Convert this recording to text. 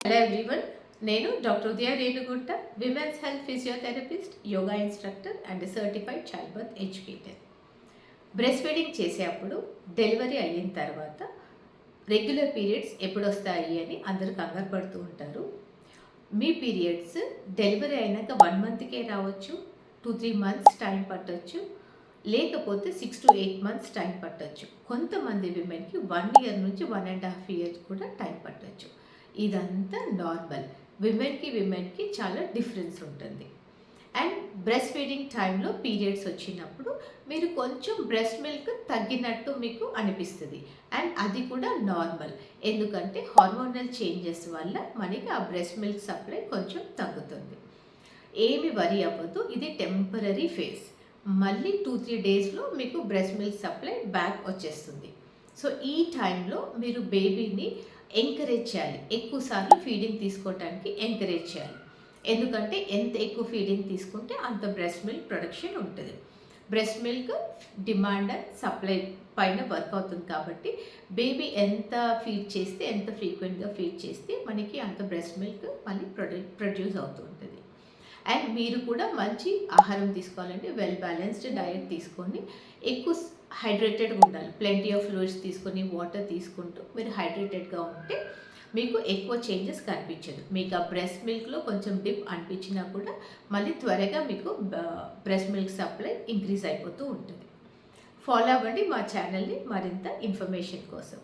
Hello everyone నేను doctor Udaya Renugunta women's health physiotherapist yoga instructor and certified child birth educator breast feeding చేసేటప్పుడు delivery అయిన తర్వాత regular periods ఎప్పుడు వస్తాయి అని అందరూ కంగారు పడుతూ ఉంటారు. మీ పీరియడ్స్ డెలివరీ అయినాక వన్ మంత్కే రావచ్చు టూ త్రీ మంత్స్ టైం పట్టచ్చు. లేకపోతే six to eight months time పట్టొచ్చు. కొంతమంది విమెన్కి వన్ ఇయర్ నుంచి వన్ అండ్ హాఫ్ ఇయర్ కూడా టైం పట్టచ్చు. ఇదంతా నార్మల్. విమెన్కి విమెన్కి చాలా డిఫరెన్స్ ఉంటుంది. అండ్ బ్రెస్ట్ ఫీడింగ్ టైంలో పీరియడ్స్ వచ్చినప్పుడు మీరు కొంచెం బ్రెస్ట్ మిల్క్ తగ్గినట్టు మీకు అనిపిస్తుంది. అండ్ అది కూడా నార్మల్. ఎందుకంటే హార్మోనల్ చేంజెస్ వల్ల మనకి ఆ బ్రెస్ట్ మిల్క్ సప్లై కొంచెం తగ్గుతుంది. ఏమి వరి అవ్వద్దు ఇది టెంపరీ ఫేజ్ మళ్ళీ టూ త్రీ డేస్లో మీకు బ్రెస్ట్ మిల్క్ సప్లై బ్యాక్ వచ్చేస్తుంది. సో ఈ టైంలో మీరు బేబీని ఎంకరేజ్ చేయాలి. ఎక్కువ సార్లు ఫీడింగ్ తీసుకోవటానికి ఎంకరేజ్ చేయాలి. ఎందుకంటే ఎంత ఎక్కువ ఫీడింగ్ తీసుకుంటే అంత బ్రెస్ట్ మిల్క్ ప్రొడక్షన్ ఉంటుంది. Breast milk demand and supply పైన వర్క్ అవుతుంది కాబట్టి బేబీ ఎంత ఫీడ్ చేస్తే ఎంత ఫ్రీక్వెంట్గా ఫీడ్ చేస్తే మనకి అంత బ్రెస్ట్ మిల్క్ మళ్ళీ ప్రొడ్యూస్ అవుతుంది. అండ్ మీరు కూడా మంచి ఆహారం తీసుకోవాలంటే వెల్ బ్యాలెన్స్డ్ డైట్ తీసుకొని ఎక్కువ హైడ్రేటెడ్గా ఉండాలి. ప్లెంటీ ఆఫ్ ఫ్లూయిడ్స్ తీసుకొని వాటర్ తీసుకుంటూ మీరు హైడ్రేటెడ్గా ఉంటే మీకు ఎక్కువ చేంజెస్ కనిపించదు. మీకు ఆ బ్రెస్ట్ మిల్క్లో కొంచెం డిప్ అనిపించినా కూడా మళ్ళీ త్వరగా మీకు బ్రెస్ట్ మిల్క్ సప్లై ఇంక్రీజ్ అయిపోతూ ఉంటుంది. ఫాలో అవ్వండి మా ఛానల్ని మరింత ఇన్ఫర్మేషన్ కోసం.